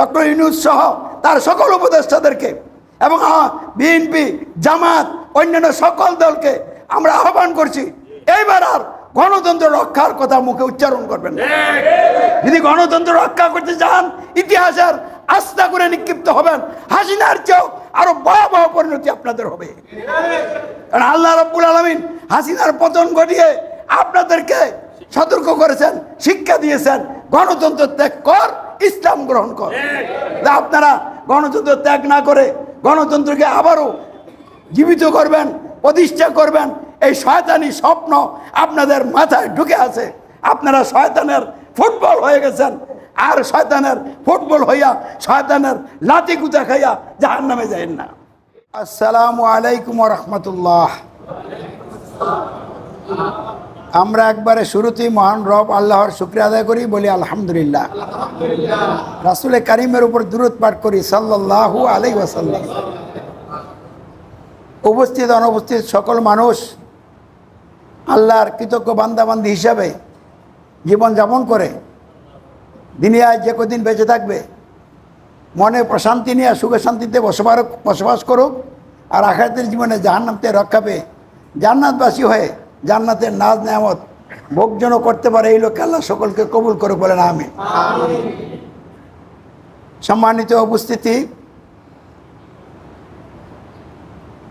Doctor Yunus সহ তার সকল উপদেষ্টাদেরকে এবং বিএনপি, জামাত, অন্যান্য সকল দলকে আমরা আহ্বান করছি, এইবার আর গণতন্ত্র রক্ষার কথা মুখে উচ্চারণ করবেন যদি গণতন্ত্র রক্ষা করতে চান, ইতিহাসের আস্থা করে নিক্ষিপ্ত হবেন, হাসিনার চেয়েও আরও ভয়াবহ পরিণতি আপনাদের হবে। কারণ আল্লাহ রব্বুল আলমিন হাসিনার পতন ঘটিয়ে আপনাদেরকে সতর্ক করেছেন, শিক্ষা দিয়েছেন, গণতন্ত্র ত্যাগ কর ইসলাম গ্রহণ করে। আপনারা গণতন্ত্র ত্যাগ না করে গণতন্ত্রকে আবারও জীবিত করবেন প্রতিষ্ঠা করবেন এই শয়তানি স্বপ্ন আপনাদের মাথায় ঢুকে আছে। আপনারা শয়তানের ফুটবল হয়ে গেছেন আর শয়তানের ফুটবল হইয়া শয়তানের লাতি কুচা খাইয়া জাহান নামে যায়েন না। আসসালামু আলাইকুম রহমতুল্লাহ। আমরা একবারে শুরুতেই মহান রব আল্লাহর শুক্রিয়া আদায় করি, বলি আলহামদুলিল্লাহ। রাসুল কারিমের উপর দূরত পাঠ করি সাল্লাহু আলাই ওয়াসাল্লাম। উপস্থিত, অনুপস্থিত সকল মানুষ আল্লাহর কৃতজ্ঞ বান্দাবান্দি হিসাবে জীবন যাপন করে, দুনিয়ায় যে কদিন বেঁচে থাকবে, মনে প্রশান্তি নিয়ে, সুখে শান্তিতে বসবাস বসবাস করুক, আর আখাতের জীবনে জাহান্নামতে রক্ষা পেয়ে জান্নাতবাসী হয়ে জান্নাতের নাজ নেয়ামত ভোগজন করতে পারে এই লোক আল্লাহ সকলকে কবুল করে বলেন আমি সম্মানিত উপস্থিতি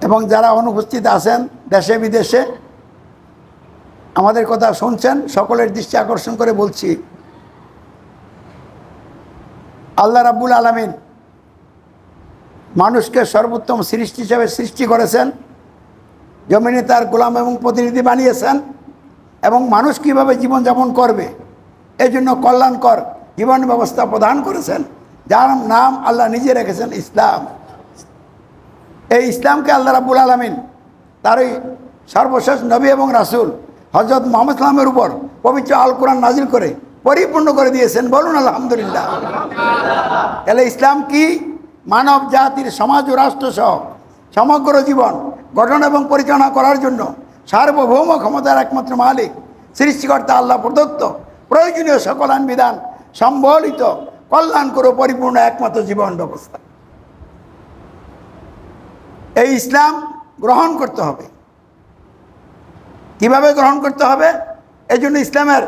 এবং যারা অনুপস্থিত আছেন দেশে, বিদেশে, আমাদের কথা শুনছেন, সকলের দৃষ্টি আকর্ষণ করে বলছি, আল্লাহ রাব্বুল আলমিন মানুষকে সর্বোত্তম সৃষ্টি হিসাবে সৃষ্টি করেছেন। জমিনে তার গোলাম এবং প্রতিনিধি বানিয়েছেন এবং মানুষ কীভাবে জীবনযাপন করবে এই জন্য কল্যাণকর জীবন ব্যবস্থা প্রদান করেছেন, যার নাম আল্লাহ নিজে রেখেছেন ইসলাম। এই ইসলামকে আল্লাহ রাব্বুল আলমিন তারই সর্বশেষ নবী এবং রাসুল হজরত মোহাম্মদ ইসলামের উপর পবিত্র আল কোরআন নাজিল করে পরিপূর্ণ করে দিয়েছেন। বলুন, আলহামদুলিল্লাহ। তাহলে ইসলাম কি? মানব জাতির সমাজ ও রাষ্ট্র সহ সমগ্র জীবন গঠন এবং পরিচালনা করার জন্য সার্বভৌম ক্ষমতার একমাত্র মালিক, সৃষ্টিকর্তা আল্লাহ প্রদত্ত প্রয়োজনীয় সকল বিধান সম্বলিত করে পরিপূর্ণ একমাত্র জীবন ব্যবস্থা। এই ইসলাম গ্রহণ করতে হবে। কীভাবে গ্রহণ করতে হবে? এই জন্য ইসলামের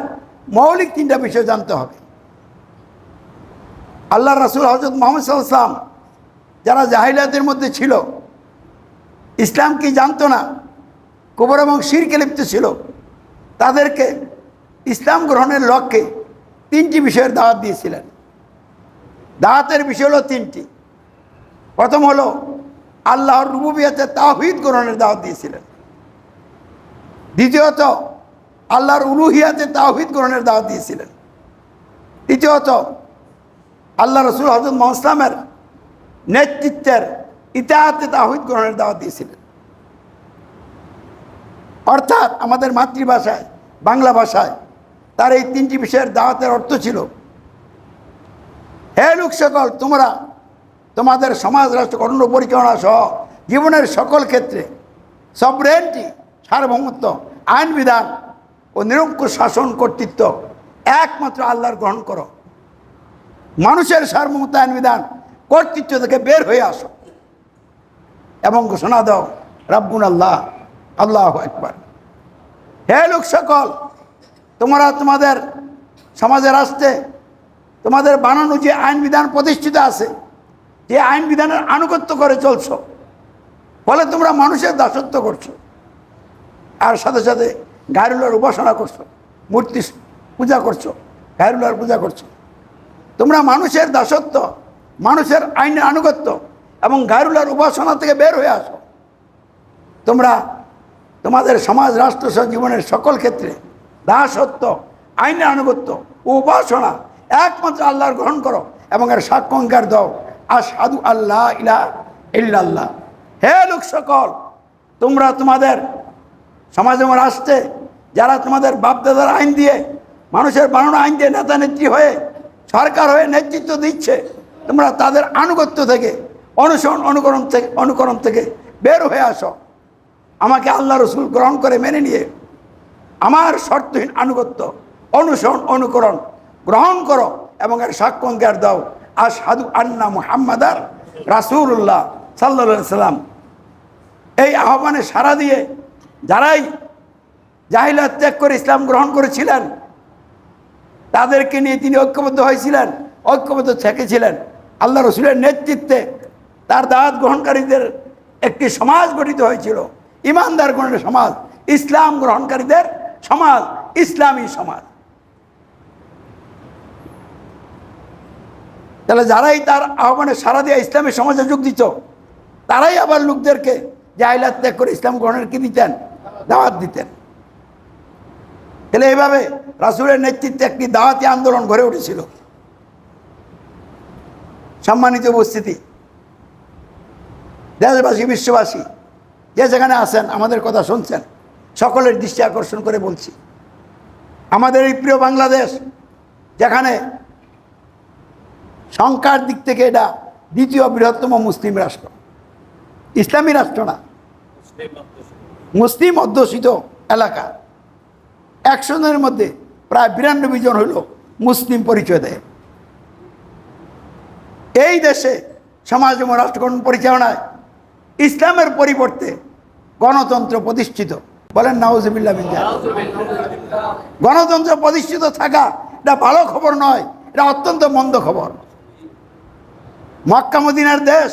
মৌলিক তিনটা বিষয় জানতে হবে। আল্লাহ রাসুল হজরত মোহাম্মদ সাল্লাম যারা জাহিলাতের মধ্যে ছিল ইসলাম কি জানতো না? কুবর এবং শিরকে লিপ্ত ছিল। তাদেরকে ইসলাম গ্রহণের লক্ষ্যে তিনটি বিষয়ের দাওয়াত দিয়েছিলেন। দাওয়াতের বিষয় হলো তিনটি। প্রথম হলো আল্লাহর রুবুবিয়াতে তাহিদ গ্রহণের দাওয়াত দিয়েছিলেন। দ্বিতীয়ত আল্লাহর উলুহিয়াতে তাহিদ গ্রহণের দাওয়াত দিয়েছিলেন। তৃতীয়ত আল্লাহ রসুল হজরত মোহাম্মদের নেতৃত্বের ইতিহাতে তাহিদ গ্রহণের দাওয়াত দিয়েছিলেন। অর্থাৎ আমাদের মাতৃভাষায়, বাংলা ভাষায় তার এই তিনটি বিষয়ের দাওয়াতের অর্থ ছিল, হে লোক সকল, তোমরা তোমাদের সমাজ রাষ্ট্র গঠন পরিচালনা সহ জীবনের সকল ক্ষেত্রে সবরেন্টি সার্বভৌমত্ব, আইন বিধান ও নিরঙ্কুশ শাসন কর্তৃত্ব একমাত্র আল্লাহর গ্রহণ করো। মানুষের সার্বভৌমত্ব, আইন বিধান কর্তৃত্ব থেকে বের হয়ে আসো। এবং ঘোষণা দাও, রাব্বুন আল্লাহ আল্লাহ একবার হে লোক সকল, তোমরা তোমাদের সমাজে রাষ্ট্রে তোমাদের বানানো যে আইন বিধান প্রতিষ্ঠিত আছে, যে আইন বিধানের আনুগত্য করে চলছো, ফলে তোমরা মানুষের দাসত্ব করছ, আর সাথে সাথে গায়রুলার উপাসনা করছ, মূর্তি পূজা করছ গায়রুলার পূজা করছ। তোমরা মানুষের দাসত্ব, মানুষের আইনের আনুগত্য এবং গায়রুলার উপাসনা থেকে বের হয়ে আসো। তোমরা তোমাদের সমাজ, রাষ্ট্র সহ জীবনের সকল ক্ষেত্রে দাসত্ব, আইনের আনুগত্য, উপাসনা একমাত্র আল্লাহর গ্রহণ করো এবং এর সাক্ষঙ্কার দাও। আর সাধু আল্লাহ ইলা ইল্লাল্লাহ। হে লোক সকল, তোমরা তোমাদের সমাজ এবং রাষ্ট্রে যারা তোমাদের বাপদাদার আইন দিয়ে, মানুষের বানানো আইন দিয়ে নেতা নেত্রী হয়ে, সরকার হয়ে নেতৃত্ব দিচ্ছে, তোমরা তাদের আনুগত্য থেকে অনুসরণ, অনুকরণ থেকে অনুকরণ থেকে বের হয়ে আসো। আমাকে আল্লাহ রসুল গ্রহণ করে মেনে নিয়ে আমার শর্তহীন আনুগত্য, অনুসরণ, অনুকরণ গ্রহণ করো এবং এর সাক্ষঙ্কার দাও। আর সাধু আন্না মুহাম্মাদার রাসূলুল্লাহ সাল্লাল্লাহু সাল্লাম এই আহ্বানে সাড়া দিয়ে যারাই জাহিলাত ত্যাগ করে ইসলাম গ্রহণ করেছিলেন, তাদেরকে নিয়ে তিনি ঐক্যবদ্ধ হয়েছিলেন, ঐক্যবদ্ধ থেকেছিলেন আল্লাহ রসুলের নেতৃত্বে তার দাওয়াত গ্রহণকারীদের একটি সমাজ গঠিত হয়েছিল। ইমানদার গণের সমাজ, ইসলাম গ্রহণকারীদের সমাজ, ইসলামী সমাজ। তাহলে যারাই তার আহ্বানে সারা দিয়ে ইসলামী সমাজে যোগ দিত, তারাই আবার লোকদেরকে জাহিলাত ত্যাগ করে ইসলাম গ্রহণের কি দিতেন? দাওয়াত দিতেন। তাহলে এইভাবে রাসুলের নেতৃত্বে একটি দাওয়াতি আন্দোলন গড়ে উঠেছিল। সম্মানিত উপস্থিতি দেশবাসী, বিশ্ববাসী, যে যেখানে আছেন, আমাদের কথা শুনছেন, সকলের দৃষ্টি আকর্ষণ করে বলছি। আমাদের এই প্রিয় বাংলাদেশ, যেখানে সংখ্যার দিক থেকে এটা দ্বিতীয় বৃহত্তম মুসলিম রাষ্ট্র। ইসলামী রাষ্ট্র না, মুসলিম অধ্যুষিত এলাকা। একশো জনের মধ্যে প্রায় বিরানব্বই জন হইল মুসলিম পরিচয় দেয়। এই দেশে সমাজ এবং রাষ্ট্রগঠন পরিচালনায় ইসলামের পরিবর্তে গণতন্ত্র প্রতিষ্ঠিত। বলেন নাউজবিল্লা বিল্লাহ গণতন্ত্র প্রতিষ্ঠিত থাকা, এটা ভালো খবর নয়, এটা অত্যন্ত মন্দ খবর। মক্কা মদিনার দেশ,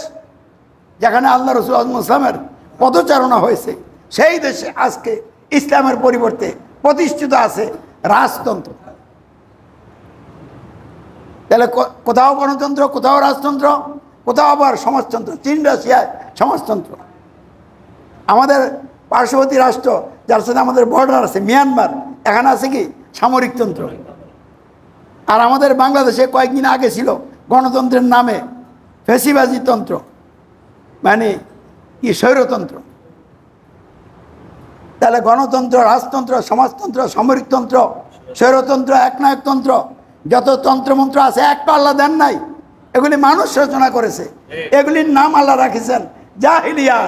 যেখানে আল্লাহ রসুল ইসলামের পদচারণা হয়েছে, সেই দেশে আজকে ইসলামের পরিবর্তে প্রতিষ্ঠিত আছে রাজতন্ত্র। তাহলে কোথাও গণতন্ত্র, কোথাও রাজতন্ত্র? কোথাও আবার সমাজতন্ত্র, চীন, রাশিয়ায় সমাজতন্ত্র। আমাদের পার্শ্ববর্তী রাষ্ট্র, যার সাথে আমাদের বর্ডার আছে মিয়ানমার এখানে আছে কি? সামরিকতন্ত্র আর আমাদের বাংলাদেশে কয়েকদিন আগে ছিল গণতন্ত্রের নামে ফেসিবাজি তন্ত্র মানে কি স্বৈরতন্ত্র। তাহলে গণতন্ত্র, রাজতন্ত্র, সমাজতন্ত্র সামরিকতন্ত্র স্বৈরতন্ত্র, একনায়কতন্ত্র, যত তন্ত্রমন্ত্র আছে, একটা আল্লাহ দেন নাই। এগুলি মানুষ রচনা করেছে। এগুলির নাম আল্লাহ রাখিছেন। জাহিলিয়া।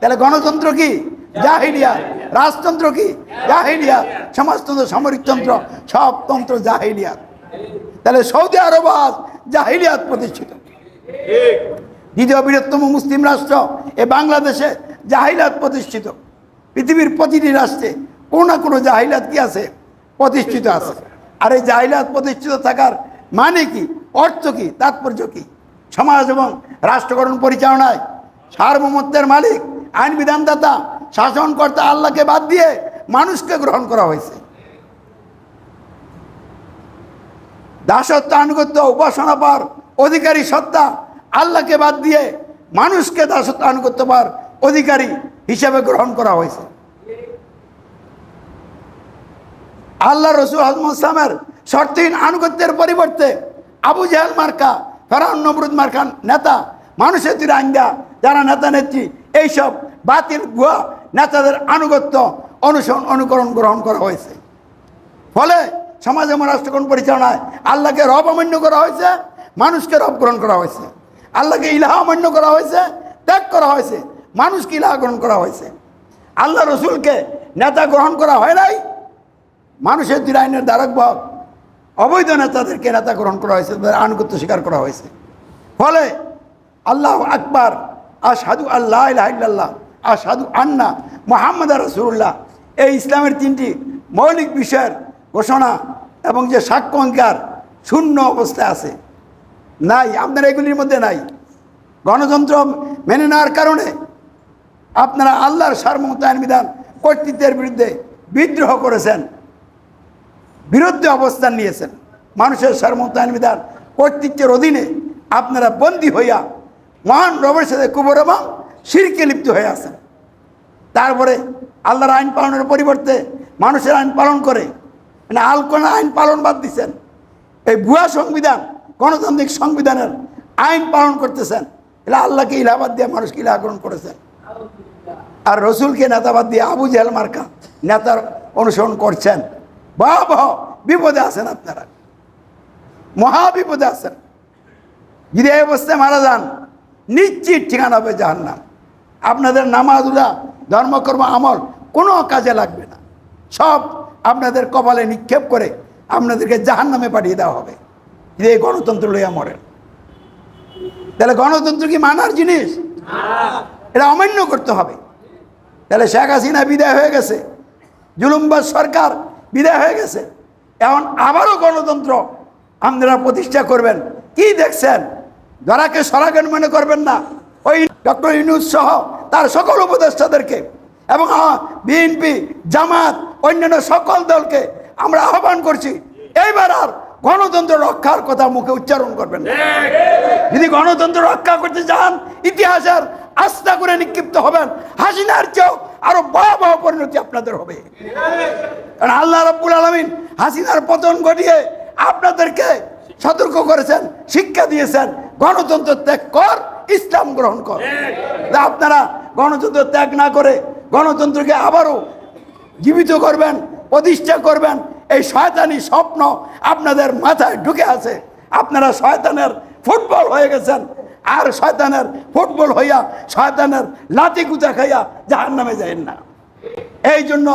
তাহলে গণতন্ত্র কি? জাহিলিয়া। রাজতন্ত্র কি? জাহিলিয়া। সমাজতন্ত্র সামরিকতন্ত্র সব তন্ত্র জাহিলিয়া। তাহলে সৌদি আরব আজ জাহিলিয়াত প্রতিষ্ঠিত। দ্বিতীয় বৃহত্তম মুসলিম রাষ্ট্র এ বাংলাদেশে জাহিলাত প্রতিষ্ঠিত। পৃথিবীর প্রতিটি রাষ্ট্রে কোনো না কোনো জাহিলাত কি আছে? প্রতিষ্ঠিত আছে। আর এই জাহিলাত প্রতিষ্ঠিত থাকার মানে কি? অর্থ কি? তাৎপর্য কি? সমাজ এবং রাষ্ট্রকরণ পরিচালনায় সার্বভৌমত্বের মালিক, আইন বিধানদাতা, শাসনকর্তা আল্লাহকে বাদ দিয়ে মানুষকে গ্রহণ করা হয়েছে। দাসত্ব, আনুগত্য, উপাসনা পার অধিকারী সত্তা আল্লাহকে বাদ দিয়ে মানুষকে দাসত্ব, আনুগত্য পার অধিকারী হিসেবে গ্রহণ করা হয়েছে। আল্লাহ রসুল আজম ইসলামের শর্তহীন আনুগত্যের পরিবর্তে আবু জাহাল মার্কা, ফেরাউন নমরুদ মার্কান নেতা, মানুষের তীর আইন্দা যারা নেতা নেত্রী, এইসব বাতিল ভুয়া নেতাদের আনুগত্য, অনুসরণ, অনুকরণ গ্রহণ করা হয়েছে। ফলে সমাজ এবং রাষ্ট্রকরণ পরিচালনায় আল্লাহকে রব অমান্য করা হয়েছে, মানুষকে রব গ্রহণ করা হয়েছে। আল্লাহকে ইলাহা অমান্য করা হয়েছে, ত্যাগ করা হয়েছে, মানুষকে ইলাহা গ্রহণ করা হয়েছে। আল্লাহ রসুলকে নেতা গ্রহণ করা হয় নাই, মানুষের দুই আইনের দ্বারক অবৈধ নেতাদেরকে নেতা গ্রহণ করা হয়েছে, তাদের আনুগত্য স্বীকার করা হয়েছে। ফলে আল্লাহ আকবার আসাদু আল্লাহ ইল্লাল্লাহ আসাদু আন্না মোহাম্মদ রসুল্লাহ এই ইসলামের তিনটি মৌলিক বিষয়ের ঘোষণা এবং যে সাক্ষ্য অঙ্কার শূন্য অবস্থায় আছে। নাই, আপনার এগুলির মধ্যে নাই। গণতন্ত্র মেনে নেওয়ার কারণে আপনারা আল্লাহর সার্বমত আইন বিধান কর্তৃত্বের বিরুদ্ধে বিদ্রোহ করেছেন। বিরুদ্ধে অবস্থান নিয়েছেন। মানুষের সার্বমত আইন বিধান কর্তৃত্বের অধীনে আপনারা বন্দী হইয়া মহান রবের সাথে কুবর এবং সিরকে লিপ্ত হয়ে আছেন। তারপরে আল্লাহর আইন পালনের পরিবর্তে মানুষের আইন পালন করে মানে আলকোনা আইন পালন বাদ দিচ্ছেন এই ভুয়া সংবিধান, গণতান্ত্রিক সংবিধানের আইন পালন করতেছেন। এটা আল্লাহকে ইলাহাবাদ দিয়ে মানুষকে ইলাহা গ্রহণ করেছেন। আর রসুলকে নেতাবাদ দিয়ে আবু জেহেল মার্কা নেতার অনুসরণ করছেন। ভয়াবহ বিপদে আছেন আপনারা। মহা বিপদে আছেন। যদি এই অবস্থায় মারা যান, নিশ্চিত ঠিকানা হবে জাহান্নাম। আপনাদের নামাজুলা, ধর্মকর্ম, আমল কোনো কাজে লাগবে না। সব আপনাদের কপালে নিক্ষেপ করে আপনাদেরকে জাহান্নামে পাঠিয়ে দেওয়া হবে। যদি এই গণতন্ত্র লইয়া মরেন। তাহলে গণতন্ত্র কি মানার জিনিস? এটা অমান্য করতে হবে। তাহলে শেখ হাসিনা বিদায় হয়ে গেছে। জুলুমবাজ সরকার বিদায় হয়ে গেছে। এখন আবারও গণতন্ত্র আপনারা প্রতিষ্ঠা করবেন। কি দেখছেন? যারাকে সরাগেন মনে করবেন না ওই ডক্টর ইউনুস সহ তার সকল উপদেষ্টাদেরকে এবং বিএনপি জামাত অন্যান্য সকল দলকে আমরা আহ্বান করছি এইবার আর গণতন্ত্র রক্ষার কথা মুখে উচ্চারণ করবেন না। যদি গণতন্ত্র রক্ষা করতে চান ইতিহাসের আস্থা করে নিক্ষিপ্ত হবেন। হাসিনার চেয়েও আরও ভয়াবহ পরিণতি আপনাদের হবে। কারণ আল্লাহ রব্বুল আলমিন হাসিনার পতন ঘটিয়ে আপনাদেরকে সতর্ক করেছেন, শিক্ষা দিয়েছেন, গণতন্ত্র ত্যাগ কর, ইসলাম গ্রহণ কর। আপনারা গণতন্ত্র ত্যাগ না করে গণতন্ত্রকে আবারও জীবিত করবেন, প্রতিষ্ঠা করবেন, এই শয়তানি স্বপ্ন আপনাদের মাথায় ঢুকে আছে। আপনারা শয়তানের ফুটবল হয়ে গেছেন আর শয়তানের ফুটবল হইয়া শয়তানের লাতি কুচা খাইয়া জাহান নামে যায় না। এই জন্য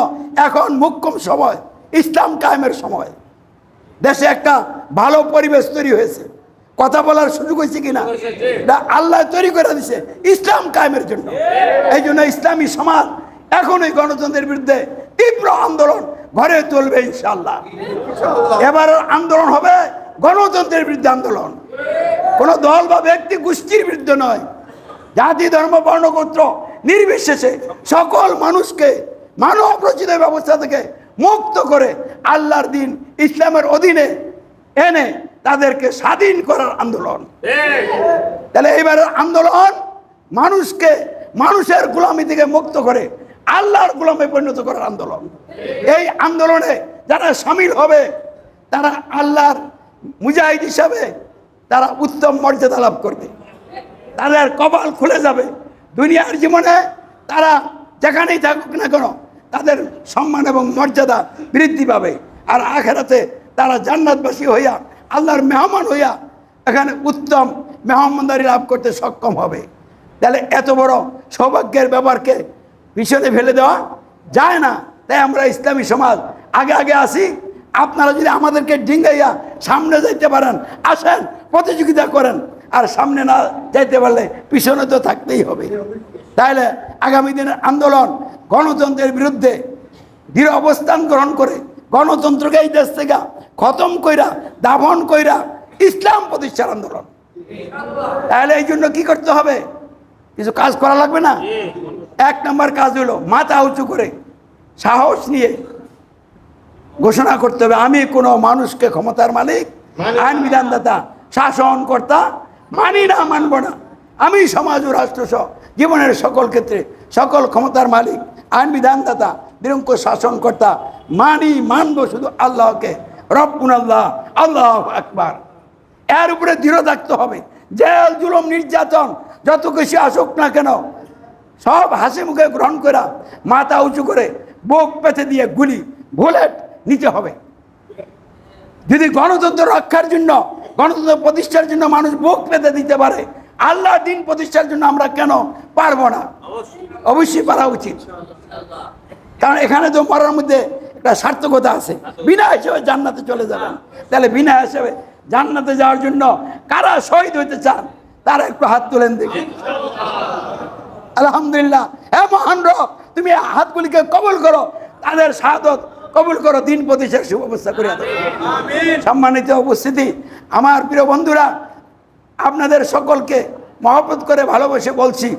এখন মুখ্যম সময়, ইসলাম কায়েমের সময়। দেশে একটা ভালো পরিবেশ তৈরি হয়েছে। কথা বলার সুযোগ হয়েছে কিনা? আল্লাহ তৈরি করে দিছে ইসলাম কায়েমের জন্য। এই জন্য ইসলামী সমাজ এখন এই গণতন্ত্রের বিরুদ্ধে তীব্র আন্দোলন ঘরে তুলবে ইনশাল্লাহ এবার আন্দোলন হবে গণতন্ত্রের বিরুদ্ধে আন্দোলন। কোনো দল বা ব্যক্তি গোষ্ঠীর বিরুদ্ধে নয়। জাতি, ধর্ম বর্ণগোত্র নির্বিশেষে সকল মানুষকে মানব রচিত ব্যবস্থা থেকে মুক্ত করে আল্লাহর দিন, ইসলামের অধীনে এনে তাদেরকে স্বাধীন করার আন্দোলন। তাহলে এইবারের আন্দোলন মানুষকে, মানুষের গোলামি থেকে মুক্ত করে আল্লাহর গোলামে পরিণত করার আন্দোলন। এই আন্দোলনে যারা সামিল হবে, তারা আল্লাহর মুজাহিদ হিসাবে তারা উত্তম মর্যাদা লাভ করবে। তাদের কপাল খুলে যাবে। দুনিয়ার জীবনে তারা যেখানেই থাকুক না কেন, তাদের সম্মান এবং মর্যাদা বৃদ্ধি পাবে। আর আখেরাতে তারা জান্নাতবাসী হইয়া, আল্লাহর মেহমান হইয়া এখানে উত্তম মেহমানদারি লাভ করতে সক্ষম হবে। তাহলে এত বড় সৌভাগ্যের ব্যাপারকে পিছনে ফেলে দেওয়া যায় না। তাই আমরা ইসলামী সমাজ আগে আগে আসি। আপনারা যদি আমাদেরকে ডিঙ্গাইয়া সামনে যাইতে পারেন, আসেন প্রতিযোগিতা করেন আর সামনে না যাইতে পারলে পিছনে তো থাকতেই হবে। তাহলে আগামী দিনের আন্দোলন গণতন্ত্রের বিরুদ্ধে দৃঢ় অবস্থান গ্রহণ করে গণতন্ত্রকে এই দেশ থেকে খতম কইরা দাভন কইরা ইসলাম প্রতিষ্ঠার আন্দোলন। তাহলে এই জন্য কি করতে হবে? কিছু কাজ করা লাগবে না? এক নম্বর কাজ হলো মাথা উঁচু করে সাহস নিয়ে ঘোষণা করতে হবে আমি কোনো মানুষকে ক্ষমতার মালিক আইন বিধানদাতা শাসন কর্তা মানি না, মানব না। আমি সমাজ ও রাষ্ট্র সহ জীবনের সকল ক্ষেত্রে সকল ক্ষমতার মালিক, আইন বিধানদাতা, নিরঙ্কুশ শাসনকর্তা, মানি, মানব শুধু আল্লাহকে। রব্বুন আল্লাহ আল্লাহ আকবার। এর উপরে দৃঢ় থাকতে হবে। জেল, জুলুম, নির্যাতন, যত কিছু আসুক না কেন, সব হাসি মুখে গ্রহণ করা মাথা উঁচু করে বুক পেতে দিয়ে গুলি, বুলেট নিতে হবে। যদি গণতন্ত্র রক্ষার জন্য, গণতন্ত্র প্রতিষ্ঠার জন্য মানুষ বুক পেতে দিতে পারে, আল্লাহ দিন প্রতিষ্ঠার জন্য আমরা কেন পারব না? অবশ্যই পারা উচিত। কারণ এখানে তো মরার মধ্যে একটা সার্থকতা আছে। বিনা হিসেবে জান্নাতে চলে যাবেন। তাহলে বিনা হিসেবে জান্নাতে যাওয়ার জন্য কারা শহীদ হইতে চান, তারা একটু হাত তুলেন দেখি। আলহামদুলিল্লাহ হ্যাঁ মহান রব, তুমি হাতগুলিকে কবল করো, তাদের সাদত কবুল করো দিন প্রতিষ্ঠার সুব্যবস্থা করে দাও। সম্মানিত উপস্থিতি আমার প্রিয় বন্ধুরা আপনাদের সকলকে মহব্বত করে ভালোবেসে বলছি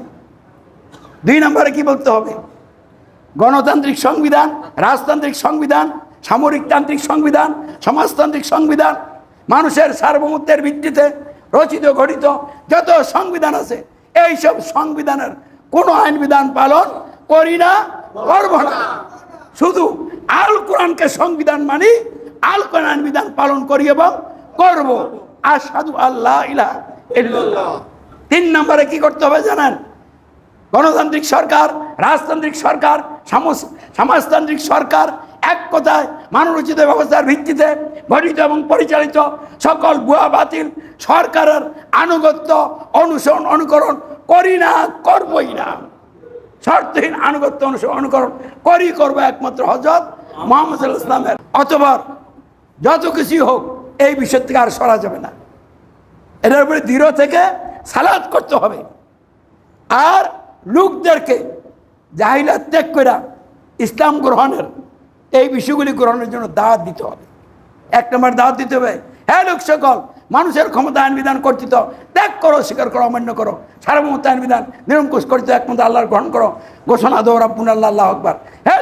দুই নম্বরে কি বলতে হবে? গণতান্ত্রিক সংবিধান রাজতান্ত্রিক সংবিধান সামরিকতান্ত্রিক সংবিধান সমাজতান্ত্রিক সংবিধান মানুষের সার্বভৌমত্বের ভিত্তিতে রচিত গঠিত যত সংবিধান আছে এই সব সংবিধানের কোনো আইন বিধান পালন করি না করব না। শুধু আল কোরআনকে সংবিধান মানি, আল কোরআন বিধান পালন করি এবং করব। আর সাধু আল্লাহ ইল্লাল্লাহ। তিন নম্বরে কি করতে হবে জানেন? গণতান্ত্রিক সরকার, রাজতান্ত্রিক সরকার সমাজতান্ত্রিক সরকার এক কথায় মানবরচিত ব্যবস্থার ভিত্তিতে গঠিত এবং পরিচালিত সকল ভুয়া বাতিল সরকারের আনুগত্য অনুসরণ, অনুকরণ করি না, করবই না। শর্তহীন আনুগত্য অনুকরণ করি করব একমাত্র হজরত মোহাম্মদ ইসলামের অথবা যত কিছুই হোক, এই বিষয় থেকে আর সরা যাবে না। এটার উপরে দৃঢ় থেকে সালাদ করতে হবে। আর লোকদেরকে জাহিলা ত্যাগ করে ইসলাম গ্রহণের এই বিষয়গুলি গ্রহণের জন্য দাওয়াত দিতে হবে। এক নম্বর দাওয়াত দিতে হবে হ্যাঁ লোক সকল মানুষের ক্ষমতা আইন বিধান কর্তৃত্ব। ত্যাগ করো, স্বীকার করো, অমান্য করো। সার্বভৌমত্ব আইন বিধান, নিরঙ্কুশ কর্তৃত্ব একমত আল্লাহর গ্রহণ করো। ঘোষণা দৌ রাব্বুন আল্লাহ আকবার।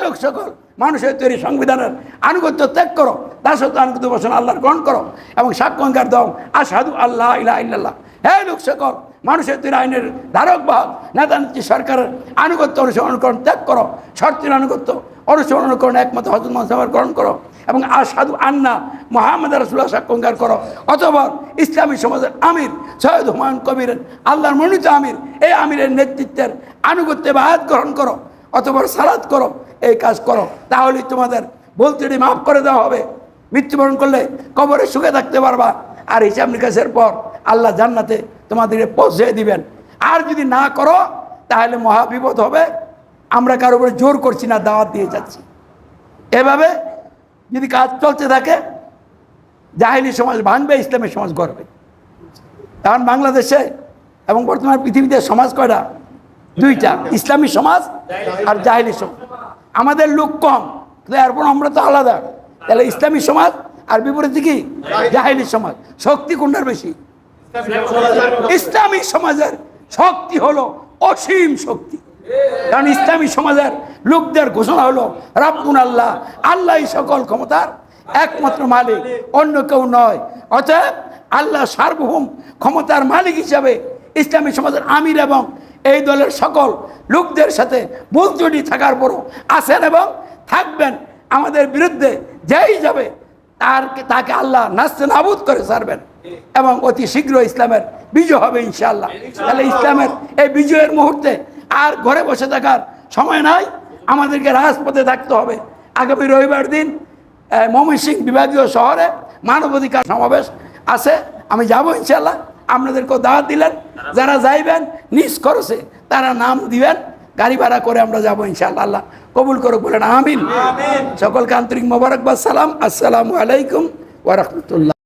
লোক সকল, মানুষের তৈরি সংবিধানের আনুগত্য ত্যাগ করো। দাসত্ব আনুগত্য ঘোষণা আল্লাহর গ্রহণ করো এবং সাক্ষ্যঙ্কার দাও। আসাদু আল্লাহ ইল্লাল্লাহ। হ্যাঁ লোক সকল, মানুষের তৈরি আইনের ধারক বাহক নেতা নেত্রী সরকারের আনুগত্য অনুসরণ করণ ত্যাগ করো। শর্তের আনুগত্য অনুসরণ করণ একমত হজরত মহাসভার গ্রহণ করো। এবং আসাদু আন্না মোহাম্মদ রসুল্লাহ সাক্ষাৎকার করো। অথবা ইসলামী সমাজের আমির, সৈয়দ হুমায়ুন কবিরের আল্লাহর মনোনীত আমির, এই আমিরের নেতৃত্বের আনুগত্যে বা আয়াত গ্রহণ করো অথবা সালাদ করো, এই কাজ করো। তাহলেই তোমাদের বলতে মাফ করে দেওয়া হবে। মৃত্যুবরণ করলে কবরে সুখে থাকতে পারবা। আর হিসাব নিকাশের পর আল্লাহ জান্নাতে তোমাদেরকে পৌঁছে দিবেন। আর যদি না করো, তাহলে মহা বিপদ হবে। আমরা কারও উপরে জোর করছি না, দাওয়াত দিয়ে যাচ্ছি। এভাবে যদি কাজ চলতে থাকে জাহিলি সমাজ ভাঙবে ইসলামের সমাজ গড়বে। কারণ বাংলাদেশে এবং বর্তমান পৃথিবীতে সমাজ কয়টা? দুইটা ইসলামী সমাজ আর জাহিলি সমাজ। আমাদের লোক কম এরপর আমরা তো আলাদা। তাহলে ইসলামী সমাজ আর বিপরীতে কি জাহিলি সমাজ। শক্তি কোনটার বেশি? ইসলামী সমাজের শক্তি হলো অসীম শক্তি। কারণ ইসলামী সমাজের লোকদের ঘোষণা হলো, রাব্বুন আল্লাহ আল্লাহই সকল ক্ষমতার একমাত্র মালিক, অন্য কেউ নয়। অতএব আল্লাহ সার্বভৌম ক্ষমতার মালিক হিসাবে ইসলামী সমাজের আমির এবং এই দলের সকল লোকদের সাথে বুলজুটি থাকার পরও আছেন এবং থাকবেন। আমাদের বিরুদ্ধে যেই যাবে, তার তাকে আল্লাহ নাস্তে নাবুদ করে সারবেন এবং অতি শীঘ্র ইসলামের বিজয় হবে ইনশাআল্লাহ। তাহলে ইসলামের এই বিজয়ের মুহূর্তে আর ঘরে বসে থাকার সময় নাই। আমাদেরকে রাজপথে থাকতে হবে। আগামী রবিবার দিন আহ, ময়মনসিংহ বিভাগীয় শহরে মানবাধিকার সমাবেশ আছে। আমি যাব ইনশাল্লাহ আপনাদেরকেও দাওয়াত দিলেন। যারা যাইবেন নিজ খরচে তারা নাম দিবেন। গাড়ি ভাড়া করে আমরা যাব ইনশাআল্লাহ। আল্লাহ কবুল করুক বলেন আমিন। সকলকে আন্তরিক মোবারকবাদ সালাম। আসসালামু আলাইকুম ওরহমতুল্লাহ